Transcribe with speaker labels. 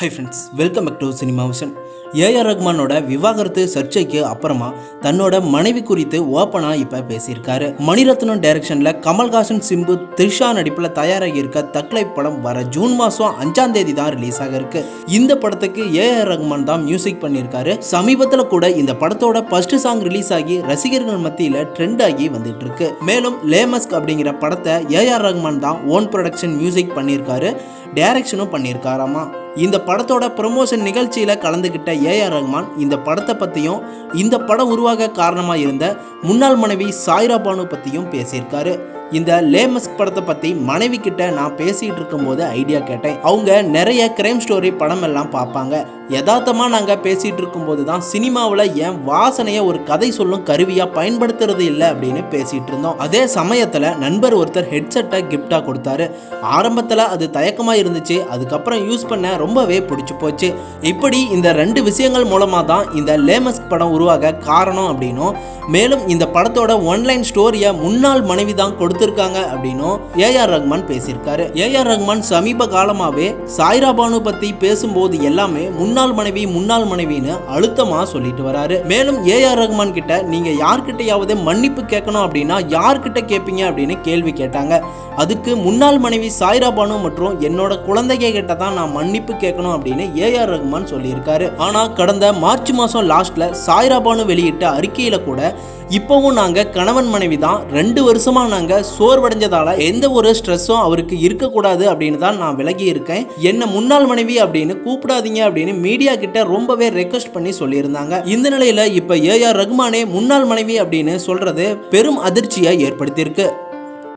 Speaker 1: Hi friends welcome back to cinema vision A ரஹ்மானோட விவாகரத்து சர்ச்சைக்கு அப்புறமா தன்னோட மனைவி குறித்து ஓப்பனாக இப்போ பேசியிருக்காரு. மணிரத்னம் டைரக்ஷனில் கமல்ஹாசன் சிம்பு த்ரிஷா நடிப்பில் தயாராகி இருக்க தக்லை படம் வர ஜூன் மாதம் அஞ்சாம் தேதி தான் ரிலீஸ் ஆக இருக்கு. இந்த படத்துக்கு ஏஆர் ரஹ்மான் தான் மியூசிக் பண்ணியிருக்காரு. சமீபத்தில் கூட இந்த படத்தோட ஃபர்ஸ்ட் சாங் ரிலீஸ் ஆகி ரசிகர்கள் மத்தியில் ட்ரெண்ட் ஆகி வந்துட்டு இருக்கு. மேலும் லேமஸ்க் அப்படிங்கிற படத்தை ஏஆர் ரஹ்மான் தான் ஓன் ப்ரொடக்ஷன் மியூசிக் பண்ணியிருக்காரு. டைரக்ஷனும் பண்ணியிருக்காராமா? இந்த படத்தோட ப்ரமோஷன் நிகழ்ச்சியில் கலந்துக்கிட்ட ஏஆர் ரஹ்மான் இந்த படத்தை பற்றியும் இந்த படம் உருவாக காரணமாக இருந்த முன்னாள் மனைவி சாய்ரா பானு பற்றியும் பேசியிருக்காரு. இந்த லேமஸ்க் படத்தை பற்றி மனைவி கிட்ட நான் பேசிகிட்டு இருக்கும்போது ஐடியா கேட்டேன். அவங்க நிறைய கிரைம் ஸ்டோரி படம் எல்லாம் பார்ப்பாங்க. யதார்த்தமாக நாங்கள் பேசிகிட்டு இருக்கும்போது தான் சினிமாவில் என் வாசனையை ஒரு கதை சொல்லும் கருவியாக பயன்படுத்துறது இல்லை அப்படின்னு பேசிகிட்டு இருந்தோம். அதே சமயத்தில் நண்பர் ஒருத்தர் ஹெட்செட்டை கிஃப்டாக கொடுத்தாரு. ஆரம்பத்தில் அது தயக்கமாக இருந்துச்சு. அதுக்கப்புறம் யூஸ் பண்ண ரொம்பவே பிடிச்சி போச்சு. இப்படி இந்த ரெண்டு விஷயங்கள் மூலமாக தான் இந்த லேமஸ்க் படம் உருவாக காரணம் அப்படின்னும் மேலும் இந்த படத்தோட ஒன்லைன் ஸ்டோரியை முன்னாள் மனைவி தான் கொடுத்துருக்காங்க அப்படின்னும் ஏஆர் ரஹ்மான் பேசியிருக்காரு. ஏஆர் ரஹ்மான் சமீப காலமாகவே சாய்ரா பானு பற்றி பேசும்போது எல்லாமே முன்னாள் முன்னாள் மனைவி முன்னாள் மனைவின்னு அழுத்தமாக சொல்லிட்டு வராரு. மேலும் ஏஆர் ரஹ்மான் கிட்ட நீங்கள் யார்கிட்டயாவது மன்னிப்பு கேட்கணும் அப்படின்னா யார்கிட்ட கேட்பீங்க அப்படின்னு கேள்வி கேட்டாங்க. அதுக்கு முன்னாள் மனைவி சாய்ரா பானு மற்றும் என்னோட குழந்தைங்க கிட்ட தான் நான் மன்னிப்பு கேட்கணும் அப்படின்னு ஏஆர் ரஹ்மான் சொல்லியிருக்காரு. ஆனால் கடந்த மார்ச் மாதம் லாஸ்ட்ல சாய்ரா பானு வெளியிட்ட அறிக்கையில் கூட இப்போவும் நாங்கள் கணவன் மனைவி தான். ரெண்டு வருஷமாக நாங்கள் சோர்வடைஞ்சதால எந்த ஒரு ஸ்ட்ரெஸ்ஸும் அவருக்கு இருக்கக்கூடாது அப்படின்னு தான் நான் விலகி இருக்கேன். என்ன முன்னாள் மனைவி அப்படின்னு கூப்பிடாதீங்க அப்படின்னு மீடியா கிட்ட ரொம்பவே ரெக்வஸ்ட் பண்ணி சொல்லியிருந்தாங்க. இந்த நிலையில் இப்போ ஏஆர் ரகுமானே முன்னாள் மனைவி அப்படின்னு சொல்கிறது பெரும் அதிர்ச்சியை ஏற்படுத்தியிருக்கு.